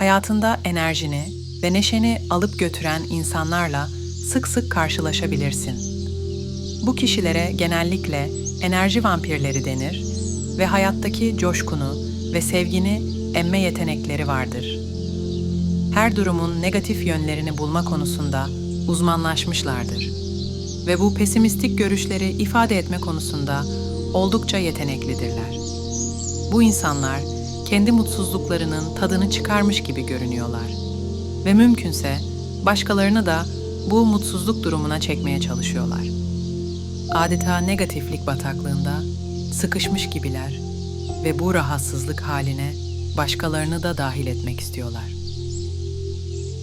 hayatında enerjini ve neşeni alıp götüren insanlarla sık sık karşılaşabilirsin. Bu kişilere genellikle enerji vampirleri denir ve hayattaki coşkunu ve sevgini emme yetenekleri vardır. Her durumun negatif yönlerini bulma konusunda uzmanlaşmışlardır ve bu pesimistik görüşleri ifade etme konusunda oldukça yeteneklidirler. Bu insanlar kendi mutsuzluklarının tadını çıkarmış gibi görünüyorlar ve mümkünse başkalarını da bu mutsuzluk durumuna çekmeye çalışıyorlar. Adeta negatiflik bataklığında sıkışmış gibiler ve bu rahatsızlık haline başkalarını da dahil etmek istiyorlar.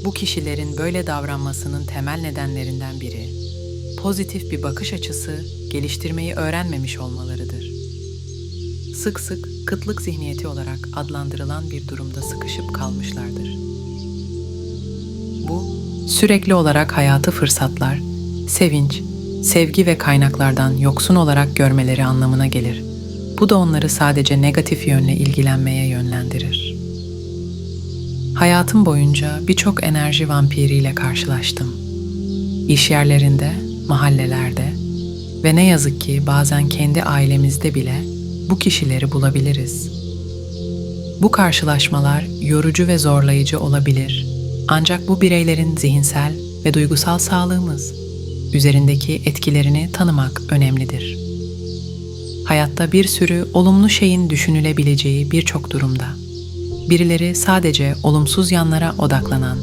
Bu kişilerin böyle davranmasının temel nedenlerinden biri pozitif bir bakış açısı geliştirmeyi öğrenmemiş olmalarıdır. Sık sık kıtlık zihniyeti olarak adlandırılan bir durumda sıkışıp kalmışlardır. Bu sürekli olarak hayatı fırsatlar, sevinç, sevgi ve kaynaklardan yoksun olarak görmeleri anlamına gelir. Bu da onları sadece negatif yönle ilgilenmeye yönlendirir. Hayatım boyunca birçok enerji vampiriyle karşılaştım. İş yerlerinde, mahallelerde ve ne yazık ki bazen kendi ailemizde bile bu kişileri bulabiliriz. Bu karşılaşmalar yorucu ve zorlayıcı olabilir. Ancak bu bireylerin zihinsel ve duygusal sağlığımız üzerindeki etkilerini tanımak önemlidir. Hayatta bir sürü olumlu şeyin düşünülebileceği birçok durumda birileri sadece olumsuz yanlara odaklanan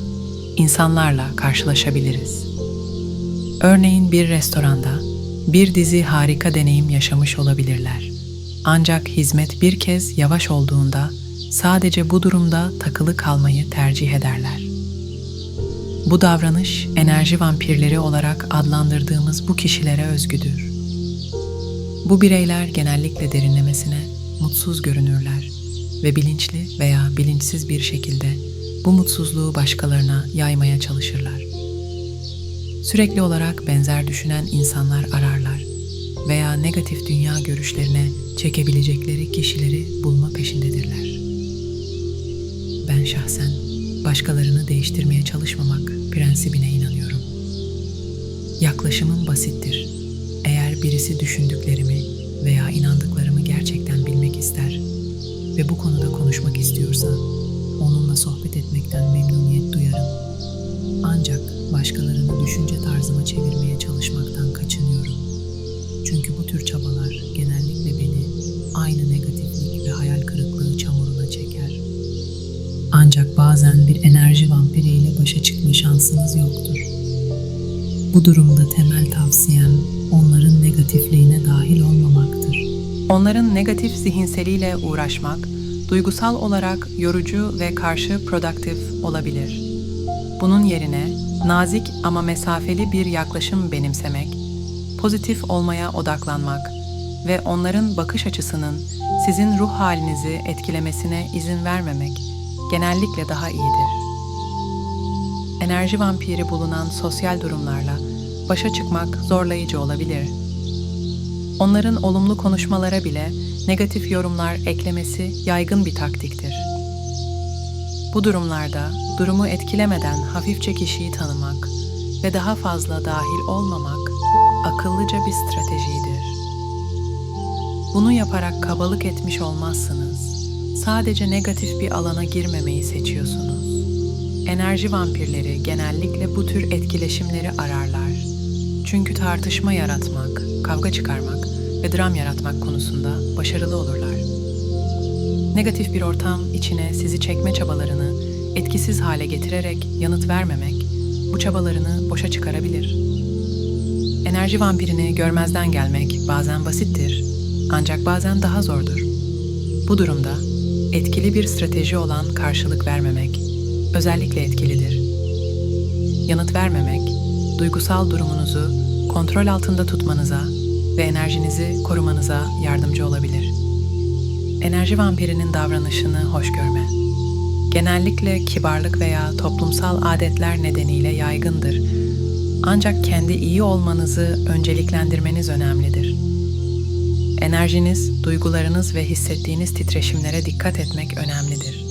insanlarla karşılaşabiliriz. Örneğin bir restoranda bir dizi harika deneyim yaşamış olabilirler. Ancak hizmet bir kez yavaş olduğunda sadece bu durumda takılı kalmayı tercih ederler. Bu davranış enerji vampirleri olarak adlandırdığımız bu kişilere özgüdür. Bu bireyler genellikle derinlemesine mutsuz görünürler ve bilinçli veya bilinçsiz bir şekilde bu mutsuzluğu başkalarına yaymaya çalışırlar. Sürekli olarak benzer düşünen insanlar ararlar veya negatif dünya görüşlerine çekebilecekleri kişileri bulma peşindedirler. Ben şahsen başkalarını değiştirmeye çalışmamak prensibine inanıyorum. Yaklaşımım basittir. Eğer birisi düşündüklerimi veya inandıklarımı gerçekten bilmek ister ve bu konuda konuşmak istiyorsa onunla sohbet etmekten memnuniyet duyarım. Ancak başkalarını düşünce tarzıma çevirmeye çalışmaktan kaçınıyorum. Çünkü bu tür Ancak bazen bir enerji vampiriyle başa çıkma şansınız yoktur. Bu durumda temel tavsiyem onların negatifliğine dahil olmamaktır. Onların negatif zihinseliyle uğraşmak, duygusal olarak yorucu ve karşı produktif olabilir. Bunun yerine nazik ama mesafeli bir yaklaşım benimsemek, pozitif olmaya odaklanmak ve onların bakış açısının sizin ruh halinizi etkilemesine izin vermemek genellikle daha iyidir. Enerji vampiri bulunan sosyal durumlarla başa çıkmak zorlayıcı olabilir. Onların olumlu konuşmalara bile negatif yorumlar eklemesi yaygın bir taktiktir. Bu durumlarda durumu etkilemeden hafifçe kişiyi tanımak ve daha fazla dahil olmamak akıllıca bir stratejidir. Bunu yaparak kabalık etmiş olmazsınız. Sadece negatif bir alana girmemeyi seçiyorsunuz. Enerji vampirleri genellikle bu tür etkileşimleri ararlar. Çünkü tartışma yaratmak, kavga çıkarmak ve dram yaratmak konusunda başarılı olurlar. Negatif bir ortam içine sizi çekme çabalarını etkisiz hale getirerek yanıt vermemek bu çabalarını boşa çıkarabilir. Enerji vampirini görmezden gelmek bazen basittir ancak bazen daha zordur. Bu durumda etkili bir strateji olan karşılık vermemek özellikle etkilidir. Yanıt vermemek, duygusal durumunuzu kontrol altında tutmanıza ve enerjinizi korumanıza yardımcı olabilir. Enerji vampirinin davranışını hoş görme. Genellikle kibarlık veya toplumsal adetler nedeniyle yaygındır. Ancak kendi iyi olmanızı önceliklendirmeniz önemlidir. Enerjiniz, duygularınız ve hissettiğiniz titreşimlere dikkat etmek önemlidir.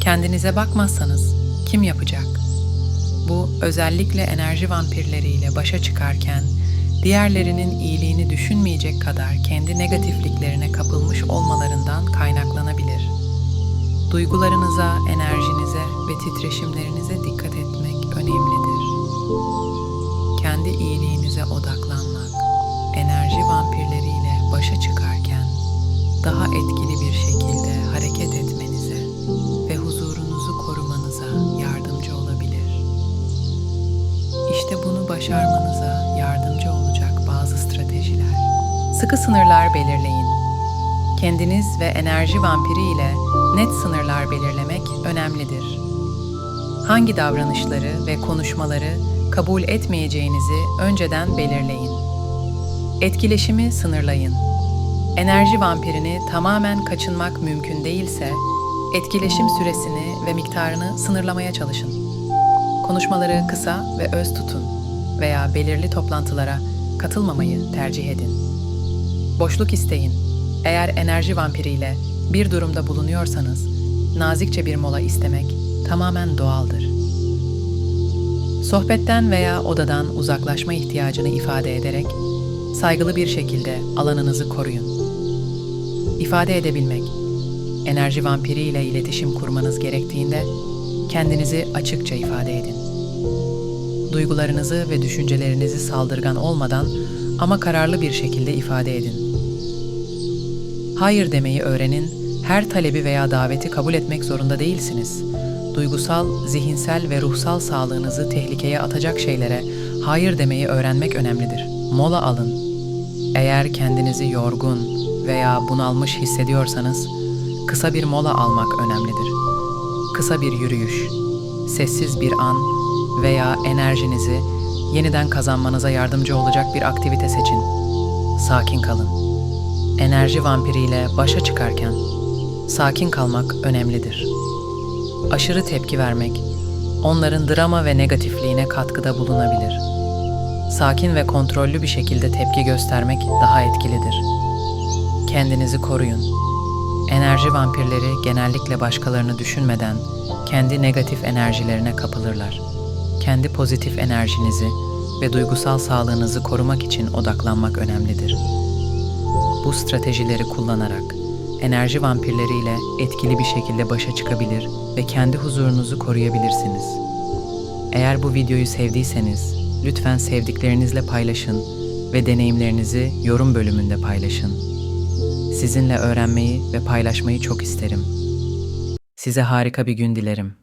Kendinize bakmazsanız kim yapacak? Bu özellikle enerji vampirleriyle başa çıkarken diğerlerinin iyiliğini düşünmeyecek kadar kendi negatifliklerine kapılmış olmalarından kaynaklanabilir. Duygularınıza, enerjinize ve titreşimlerinize dikkat etmek önemlidir. Kendi iyiliğinize odaklanmak, enerji vampirleriyle başa çıkarken daha etkili bir şekilde hareket etmenize ve huzurunuzu korumanıza yardımcı olabilir. İşte bunu başarmanıza yardımcı olacak bazı stratejiler. Sıkı sınırlar belirleyin. Kendiniz ve enerji vampiri ile net sınırlar belirlemek önemlidir. Hangi davranışları ve konuşmaları kabul etmeyeceğinizi önceden belirleyin. Etkileşimi sınırlayın. Enerji vampirini tamamen kaçınmak mümkün değilse, etkileşim süresini ve miktarını sınırlamaya çalışın. Konuşmaları kısa ve öz tutun veya belirli toplantılara katılmamayı tercih edin. Boşluk isteyin. Eğer enerji vampiriyle bir durumda bulunuyorsanız, nazikçe bir mola istemek tamamen doğaldır. Sohbetten veya odadan uzaklaşma ihtiyacını ifade ederek saygılı bir şekilde alanınızı koruyun. İfade edebilmek, enerji vampiri ile iletişim kurmanız gerektiğinde kendinizi açıkça ifade edin. Duygularınızı ve düşüncelerinizi saldırgan olmadan ama kararlı bir şekilde ifade edin. Hayır demeyi öğrenin, her talebi veya daveti kabul etmek zorunda değilsiniz. Duygusal, zihinsel ve ruhsal sağlığınızı tehlikeye atacak şeylere hayır demeyi öğrenmek önemlidir. Mola alın. Eğer kendinizi yorgun veya bunalmış hissediyorsanız, kısa bir mola almak önemlidir. Kısa bir yürüyüş, sessiz bir an veya enerjinizi yeniden kazanmanıza yardımcı olacak bir aktivite seçin. Sakin kalın. Enerji vampiriyle başa çıkarken sakin kalmak önemlidir. Aşırı tepki vermek onların drama ve negatifliğine katkıda bulunabilir. Sakin ve kontrollü bir şekilde tepki göstermek daha etkilidir. Kendinizi koruyun. Enerji vampirleri genellikle başkalarını düşünmeden kendi negatif enerjilerine kapılırlar. Kendi pozitif enerjinizi ve duygusal sağlığınızı korumak için odaklanmak önemlidir. Bu stratejileri kullanarak enerji vampirleriyle etkili bir şekilde başa çıkabilir ve kendi huzurunuzu koruyabilirsiniz. Eğer bu videoyu sevdiyseniz lütfen sevdiklerinizle paylaşın ve deneyimlerinizi yorum bölümünde paylaşın. Sizinle öğrenmeyi ve paylaşmayı çok isterim. Size harika bir gün dilerim.